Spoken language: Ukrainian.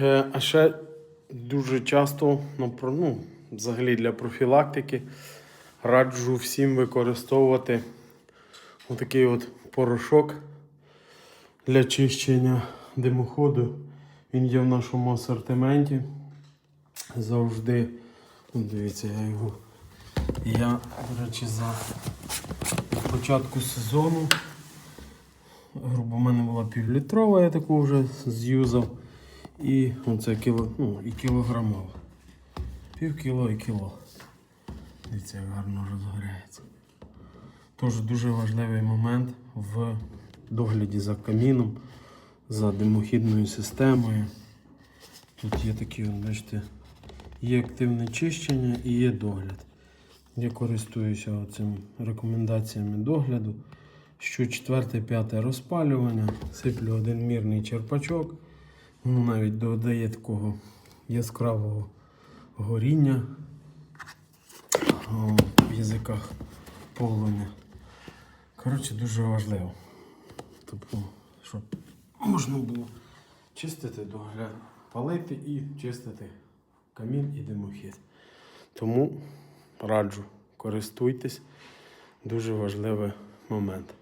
Е, А ще дуже часто, ну, ну, взагалі для профілактики, раджу всім використовувати отакий от порошок для чищення димоходу. Він є в нашому асортименті. Завжди. От дивіться, я його. Я, до речі, за початку сезону. Грубо, в мене була півлітрова, я таку вже з'юзав. І оце кіло, ну, і кілограмова. Пів кіло і кіло. Дивіться, як гарно розгоряється. Тож дуже важливий момент в догляді за каміном, за димохідною системою. Тут є такі, бачите, є активне чищення і є догляд. Я користуюся цим рекомендаціями догляду. Що 4-5 розпалювання, сиплю один мірний черпачок. Воно навіть додає такого яскравого горіння о, в язиках полум'я. Коротше, дуже важливо. Тобто, щоб можна було чистити догляд, палити і чистити камін і димохід. Тому раджу, користуйтесь. Дуже важливий момент.